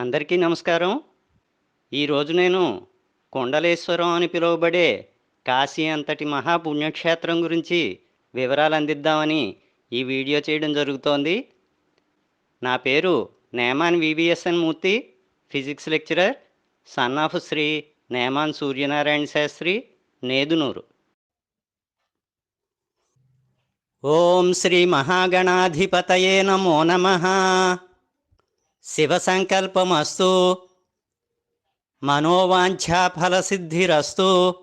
అందరికీ నమస్కారం. ఈరోజు నేను కొండలేశ్వరం అని పిలువబడే కాశీ అంతటి మహాపుణ్యక్షేత్రం గురించి వివరాలు అందిద్దామని ఈ వీడియో చేయడం జరుగుతోంది. నా పేరు Neman VVSN Murthy physics lecturer son of Shri Neman Suryanarayana Sastry Nedunuru. ఓం శ్రీ మహాగణాధిపతయే నమో నమః. శివసంకల్పమస్తు. మనోవాంఛాఫలసిద్ధిరస్తు.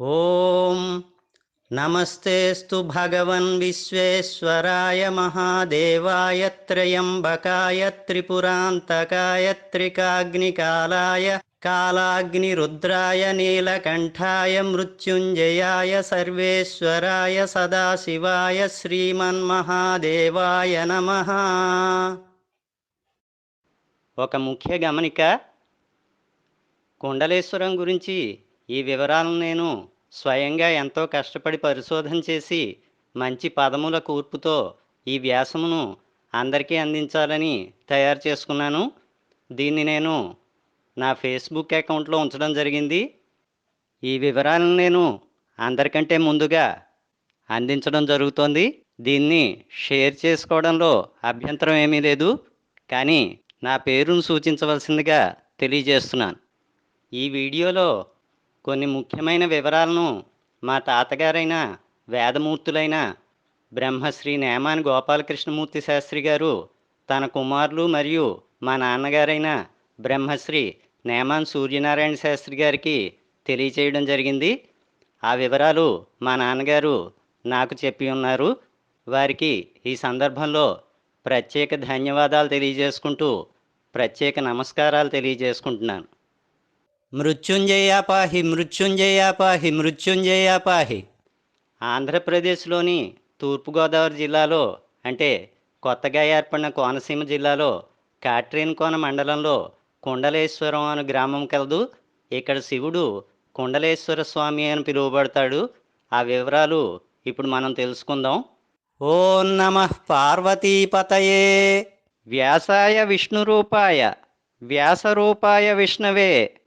ఓం నమస్తేస్తు భగవన్ విశ్వేశ్వరాయ మహాదేవాయ త్రయంబకాయ త్రిపురాంతకాయ త్రికాగ్నికాలాయ కాలాగ్నిరుద్రాయ నీలకంఠాయ మృత్యుంజయాయ సర్వేశ్వరాయ సదాశివాయ శ్రీమన్మహాదేవాయ నమ. ఒక ముఖ్య గమనిక కుండలేశ్వరం గురించి ఈ వివరాలను నేను స్వయంగా ఎంతో కష్టపడి పరిశోధన చేసి మంచి పదముల కూర్పుతో ఈ వ్యాసమును అందరికీ అందించాలని తయారు చేసుకున్నాను. దీన్ని నేను నా ఫేస్బుక్ అకౌంట్లో ఉంచడం జరిగింది. ఈ వివరాలను నేను అందరికంటే ముందుగా అందించడం జరుగుతోంది. దీన్ని షేర్ చేసుకోవడంలో అభ్యంతరం ఏమీ లేదు. కానీ నా పేరును సూచించవలసిందిగా తెలియజేస్తున్నాను. ఈ వీడియోలో కొన్ని ముఖ్యమైన వివరాలను మా తాతగారైన వేదమూర్తులైన బ్రహ్మశ్రీ నేమాని గోపాలకృష్ణమూర్తి శాస్త్రి గారు తన కుమారులు మరియు మా నాన్నగారైన బ్రహ్మశ్రీ నేమాన్ సూర్యనారాయణ శాస్త్రి గారికి తెలియచేయడం జరిగింది. ఆ వివరాలు మా నాన్నగారు నాకు చెప్పి ఉన్నారు. వారికి ఈ సందర్భంలో ప్రత్యేక ధన్యవాదాలు తెలియజేసుకుంటూ ప్రత్యేక నమస్కారాలు తెలియజేసుకుంటున్నాను. మృత్యుంజయాపాహి మృత్యుంజయాపాహి మృత్యుంజయాపాహి ఆంధ్రప్రదేశ్లోని తూర్పుగోదావరి జిల్లాలో అంటే కొత్తగా ఏర్పడిన కోనసీమ జిల్లాలో కాట్రేన్ కోన మండలంలో కుండలేశ్వరం అను గ్రామం కలదు. ఇక్కడ శివుడు కుండలేశ్వర స్వామి అని పిలువబడతాడు. ఆ వివరాలు ఇప్పుడు మనం తెలుసుకుందాం. ఓం నమ పార్వతీపతయే. వ్యాసాయ విష్ణురూపాయ వ్యాసరూపాయ విష్ణవే.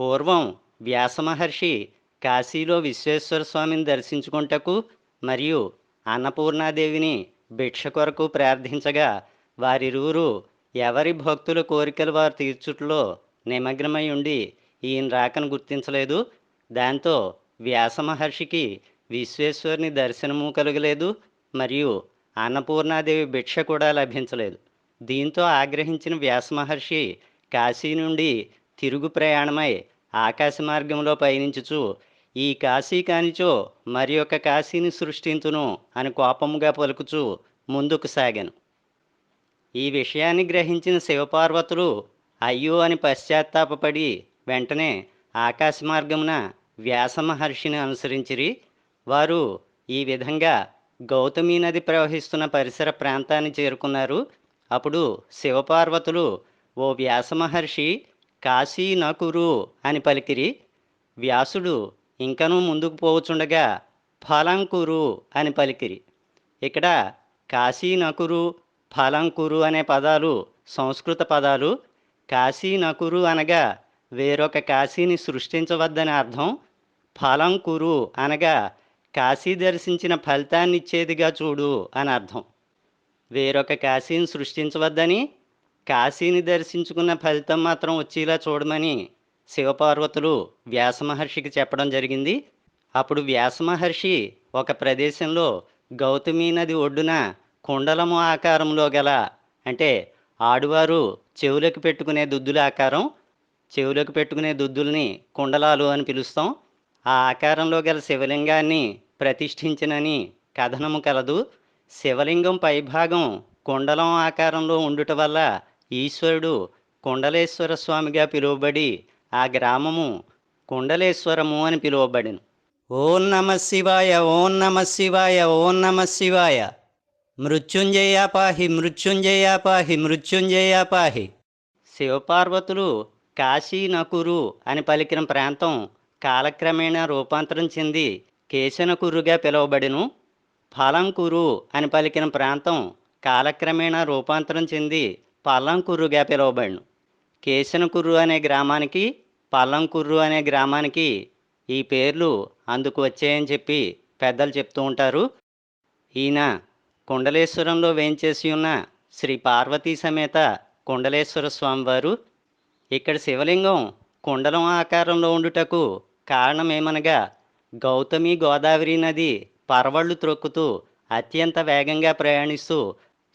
పూర్వం వ్యాస మహర్షి కాశీలో విశ్వేశ్వర స్వామిని దర్శించుకుంటకు మరియు అన్నపూర్ణాదేవిని భిక్ష కొరకు ప్రార్థించగా వారిరువురు ఎవరి భక్తుల కోరికలు వారు తీర్చుట్లో నిమగ్నమై ఉండి ఈయన రాకను గుర్తించలేదు. దాంతో వ్యాస మహర్షికి విశ్వేశ్వరుని దర్శనము కలగలేదు. మరియు అన్నపూర్ణాదేవి భిక్ష కూడా లభించలేదు. దీంతో ఆగ్రహించిన వ్యాస మహర్షి కాశీ నుండి తిరుగు ప్రయాణమై ఆకాశ మార్గంలో పయనించుచు ఈ కాశీ కానిచో మరి ఒక కాశీని సృష్టించును అని కోపముగా పలుకుచు ముందుకు సాగాను. ఈ విషయాన్ని గ్రహించిన శివపార్వతులు అయ్యో అని పశ్చాత్తాపడి వెంటనే ఆకాశ మార్గమున వ్యాస మహర్షిని అనుసరించిరి. వారు ఈ విధంగా గౌతమి నది ప్రవహిస్తున్న పరిసర ప్రాంతాన్ని చేరుకున్నారు. అప్పుడు శివపార్వతులు ఓ వ్యాస మహర్షి కాశీ నకురు అని పలికిరి. వ్యాసుడు ఇంకనూ ముందుకు పోవచుండగా ఫలంకురు అని పలికిరి. ఇక్కడ కాశీ నకురు ఫలంకురు అనే పదాలు సంస్కృత పదాలు. కాశీ నకురు అనగా వేరొక కాశీని సృష్టించవద్దని అర్థం. ఫలంకురు అనగా కాశీ దర్శించిన ఫలితాన్నిచ్చేదిగా చూడు అని అర్థం. వేరొక కాశీని సృష్టించవద్దని కాశీని దర్శించుకున్న ఫలితం మాత్రం వచ్చేలా చూడమని శివపార్వతులు వ్యాసమహర్షికి చెప్పడం జరిగింది. అప్పుడు వ్యాసమహర్షి ఒక ప్రదేశంలో గౌతమి నది ఒడ్డున కుండలము ఆకారంలో గల అంటే ఆడువారు చెవులకు పెట్టుకునే దుద్దుల ఆకారం చెవులకు పెట్టుకునే దుద్దుల్ని కుండలాలు అని పిలుస్తాం. ఆ ఆకారంలో గల శివలింగాన్ని ప్రతిష్ఠించినని కథనము కలదు. శివలింగం పైభాగం కుండలం ఆకారంలో ఉండుట వల్ల ఈశ్వరుడు కుండలేశ్వర స్వామిగా పిలువబడి ఆ గ్రామము కుండలేశ్వరము అని పిలువబడిను. ఓం నమ శివాయ ఓం నమ శివాయ ఓం నమ శివాయ. మృత్యుంజయాపాహి మృత్యుంజయాపాహి మృత్యుంజయాపాహి శివపార్వతులు కాశీ నకురు అని పలికిన ప్రాంతం కాలక్రమేణా రూపాంతరం చెంది కేశనకురుగా పిలువబడిను. ఫలంకురు అని పలికిన ప్రాంతం కాలక్రమేణా రూపాంతరం చెంది పల్లంకుర్రుగా పిలువబడిను. కేశనకుర్రు అనే గ్రామానికి పల్లంకుర్రు అనే గ్రామానికి ఈ పేర్లు అందుకు వచ్చాయని చెప్పి పెద్దలు చెప్తూ ఉంటారు. ఈయన కుండలేశ్వరంలో వేంచేసి ఉన్న శ్రీ పార్వతీ సమేత కుండలేశ్వర స్వామివారు. ఇక్కడ శివలింగం కుండలం ఆకారంలో ఉండుటకు కారణమేమనగా గౌతమి గోదావరి నది పరవళ్ళు త్రొక్కుతూ అత్యంత వేగంగా ప్రయాణిస్తూ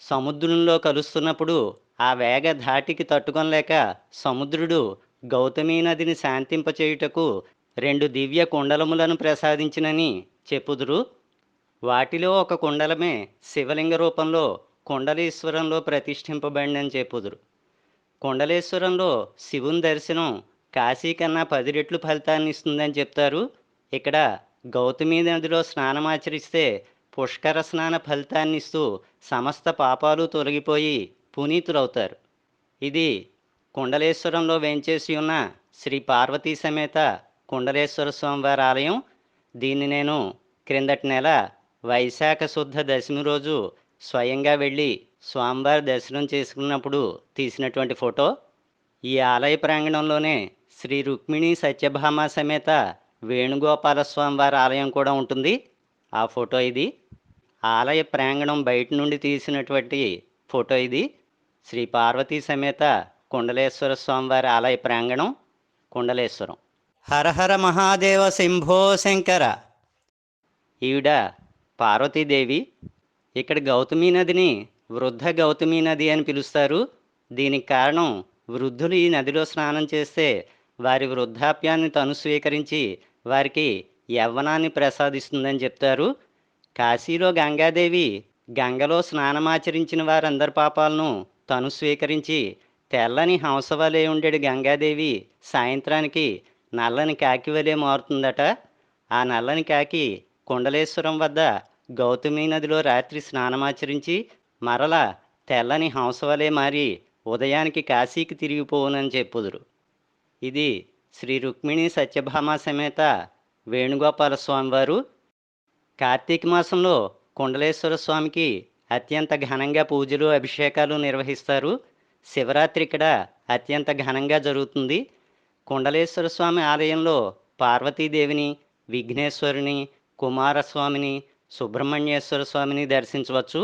సముద్రంలో కలుస్తున్నప్పుడు ఆ వేగ ధాటికి తట్టుకొనలేక సముద్రుడు గౌతమీ నదిని శాంతింపచేయుటకు రెండు దివ్య కుండలములను ప్రసాదించినని చెప్పుదురు. వాటిలో ఒక కుండలమే శివలింగ రూపంలో కుండలీశ్వరంలో ప్రతిష్ఠింపబడిందని చెప్పుదురు. కుండలేశ్వరంలో శివుని దర్శనం కాశీ కన్నా పది రెట్లు ఫలితాన్ని ఇస్తుందని చెప్తారు. ఇక్కడ గౌతమి నదిలో స్నానమాచరిస్తే పుష్కర స్నాన ఫలితాన్ని ఇస్తూ సమస్త పాపాలు తొలగిపోయి పునీతులవుతారు. ఇది కుండలేశ్వరంలో వేంచేసి ఉన్న శ్రీ పార్వతీ సమేత కుండలేశ్వర స్వామివారి ఆలయం. దీన్ని నేను క్రిందటి నెల వైశాఖ శుద్ధ దశమి రోజు స్వయంగా వెళ్ళి స్వామివారి దర్శనం చేసుకున్నప్పుడు తీసినటువంటి ఫోటో. ఈ ఆలయ ప్రాంగణంలోనే శ్రీ రుక్మిణి సత్యభామ సమేత వేణుగోపాల స్వామివారి ఆలయం కూడా ఉంటుంది. ఆ ఫోటో ఇది. ఆలయ ప్రాంగణం బయట నుండి తీసినటువంటి ఫోటో ఇది. శ్రీ పార్వతీ సమేత కుండలేశ్వర స్వామివారి ఆలయ ప్రాంగణం కుండలేశ్వరం. హరహర మహాదేవ శంభో శంకర. ఈవిడ పార్వతీదేవి. ఇక్కడ గౌతమి నదిని వృద్ధ గౌతమి నది అని పిలుస్తారు. దీనికి కారణం వృద్ధులు ఈ నదిలో స్నానం చేస్తే వారి వృద్ధాప్యాన్ని తను స్వీకరించి వారికి యవ్వనాన్ని ప్రసాదిస్తుందని చెప్తారు. కాశీలో గంగాదేవి గంగలో స్నానమాచరించిన వారందరి పాపాలను తను స్వీకరించి తెల్లని హంసవలే ఉండేడు గంగాదేవి సాయంత్రానికి నల్లని కాకి వలే మారుతుందట. ఆ నల్లని కాకి కుండలేశ్వరం వద్ద గౌతమి నదిలో రాత్రి స్నానమాచరించి మరల తెల్లని హంసవలే మారి ఉదయానికి కాశీకి తిరిగిపోవునని చెప్పుదురు. ఇది శ్రీ రుక్మిణి సత్యభామ సమేత వేణుగోపాల స్వామివారు కార్తీక మాసంలో కుండలేశ్వర స్వామికి అత్యంత ఘనంగా పూజలు అభిషేకాలు నిర్వహిస్తారు. శివరాత్రి ఇక్కడ అత్యంత ఘనంగా జరుగుతుంది. కుండలేశ్వర స్వామి ఆలయంలో పార్వతీదేవిని విఘ్నేశ్వరుని కుమారస్వామిని సుబ్రహ్మణ్యేశ్వర స్వామిని దర్శించవచ్చు.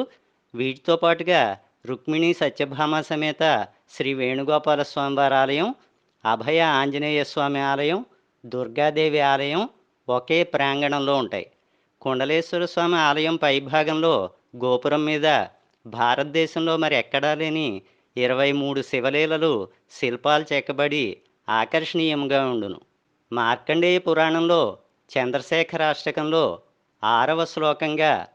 వీటితో పాటుగా రుక్మిణి సత్యభామ సమేత శ్రీ వేణుగోపాల స్వామివారి ఆలయం అభయ ఆంజనేయ స్వామి ఆలయం దుర్గాదేవి ఆలయం ఒకే ప్రాంగణంలో ఉంటాయి. కుండలేశ్వర స్వామి ఆలయం పైభాగంలో గోపురం మీద భారతదేశంలో మరి ఎక్కడా లేని ఇరవై మూడు శివలీలలు శిల్పాలు చెక్కబడి ఆకర్షణీయంగా ఉండును. మార్కండేయ పురాణంలో చంద్రశేఖర అష్టకంలో ఆరవ శ్లోకంగా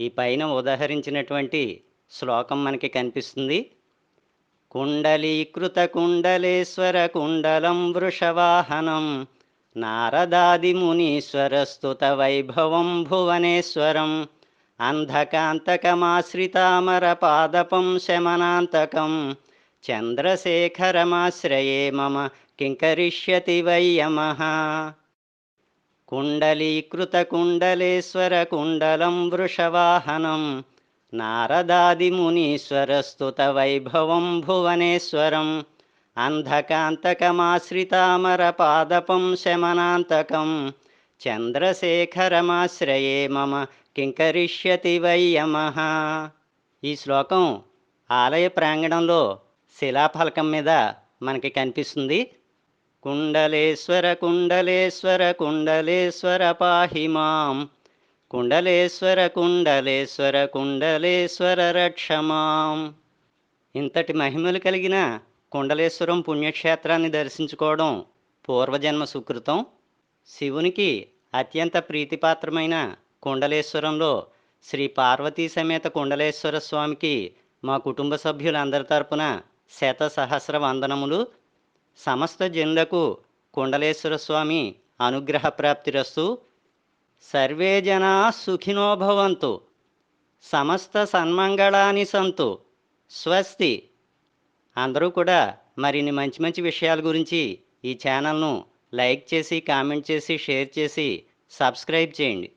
ఈ పైన ఉదహరించినటువంటి శ్లోకం మనకి కనిపిస్తుంది. కుండలీకృత కుండలేశ్వర కుండలం వృషవాహనం. నారదాది మునీశ్వరస్తుత వైభవం భువనేశ్వరం. అంధకాంతకమాశ్రితామర పాదపం శమనాంతకం. చంద్రశేఖరమాశ్రయే మమ కింకరిష్యతి వయ్యమ కుండలీకృత కుండలేశ్వర కుండలం వృషవాహనం. నారదాదిమునీశ్వరస్తుత వైభవం భువనేశ్వరం అంధకాంతకమాశ్రితామర పాదపం శమనాంతకం చంద్రశేఖరమాశ్రయే మమ కింకరిష్యతి వయ్యమ ఈ శ్లోకం ఆలయ ప్రాంగణంలో శిలాఫలకం మీద మనకి కనిపిస్తుంది. కుండలేశ్వర కుండలేశ్వర కుండలేశ్వర పాహి మాం. కుండలేశ్వర కుండలేశ్వర కుండలేశ్వర రక్షమాం. ఇంతటి మహిమలు కలిగిన కుండలేశ్వరం పుణ్యక్షేత్రాన్ని దర్శించుకోవడం పూర్వజన్మ సుకృతం. శివునికి అత్యంత ప్రీతిపాత్రమైన కుండలేశ్వరంలో శ్రీ పార్వతీ సమేత కుండలేశ్వర స్వామికి మా కుటుంబ సభ్యులందరి తరపున శత సహస్ర వందనములు. సమస్త జనులకు కుండలేశ్వర స్వామి అనుగ్రహ ప్రాప్తిరస్తు సర్వే జనా సుఖినో భవంతు. సమస్త సన్మంగళాని సంతు. స్వస్తి. అందరూ కూడా మరిన్ని మంచి మంచి విషయాల గురించి ఈ ఛానల్ను లైక్ చేసి కామెంట్ చేసి షేర్ చేసి సబ్స్క్రైబ్ చేయండి.